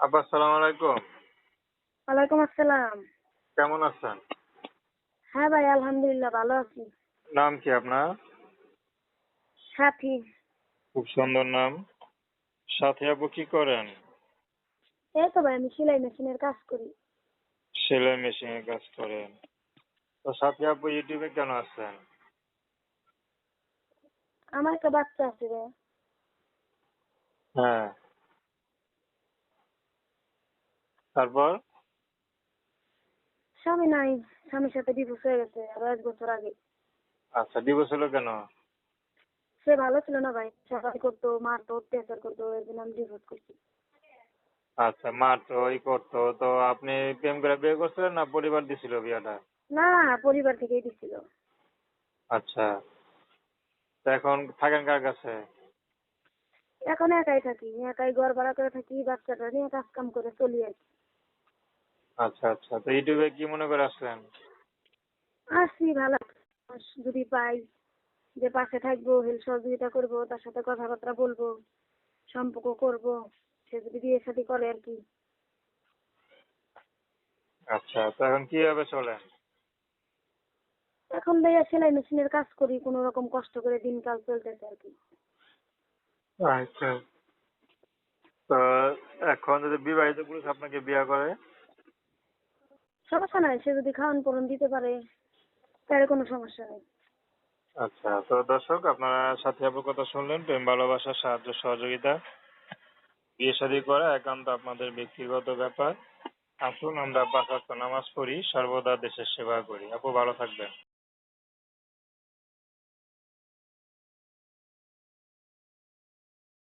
আব্বা সালাম আলাইকুম। ওয়ালাইকুম আসসালাম। কেমন আছেন? হ্যাঁ ভাই আলহামদুলিল্লাহ ভালো আছি। নাম কি আপনার? সাথী। খুব সুন্দর নাম। সাথে আপু কি করেন? এই তো ভাই আমি সেলাই মেশিনের কাজ করি। সেলাই মেশিনের কাজ করেন। তো সাথে আপু ইউটিউবে কেন আসছেন আমার একটা বাচ্চা আছে রে হ্যাঁ। তারপর স্বামী নাই স্বামীর সাথে ডিভোর্স হয়ে গেছে আরও এক বছর আগে। আচ্ছা ডিভোর্স হলো কেন? সে ভালো ছিল না ভাই চাকরি করতো মারতো অত্যাচার করতো এর জন্য আমি ডিভোর্স করছি। আচ্ছা মারতো ওই করতো তো আপনি প্রেম করে বিয়ে করছিলেন না পরিবার দিছিল বিয়েটা? না পরিবার থেকেই দিছিল। আচ্ছা তো এখন থাকেন কার কাছে? এখন একাই থাকি একাই ঘর ভাড়া করে থাকি বাচ্চাটা নিয়ে কাজ কাম করে চলি আর কি। আচ্ছা আচ্ছা। তো ইউটিউবে কি মনে করে আসলেন? আসছি ভালো। যদি পাই যে পাশে থাকব হেল্প সহযোগিতা করব তার সাথে কথাবার্তা বলব সম্পর্ক করব সে যদি বিয়ে শাদী করে আর কি। আচ্ছা তো এখন কীভাবে চলেন? এখন ভাইয়া সেলাই মেশিনের কাজ করি কোনো রকম কষ্ট করে দিনকাল চলতেছে আর কি। আচ্ছা। তো এখন যদি বিবাহিত পুরুষ আপনাকে বিয়ে করে? সমস্যা নাই, সে যদি খাওয়ান পরন দিতে পারে, তাহলে কোনো সমস্যা নেই। আচ্ছা তো দর্শক, আপনারা সাথে আপুর কথা শুনলেন, প্রেম ভালোবাসার সাহায্য, সহযোগিতা। বিয়ে শাদী করা একান্ত আপনাদের ব্যক্তিগত ব্যাপার। আসুন, আমরা পাঁচ নামাজ পড়ি, সর্বদা দেশের সেবা করি। আপু, ভালো থাকবেন।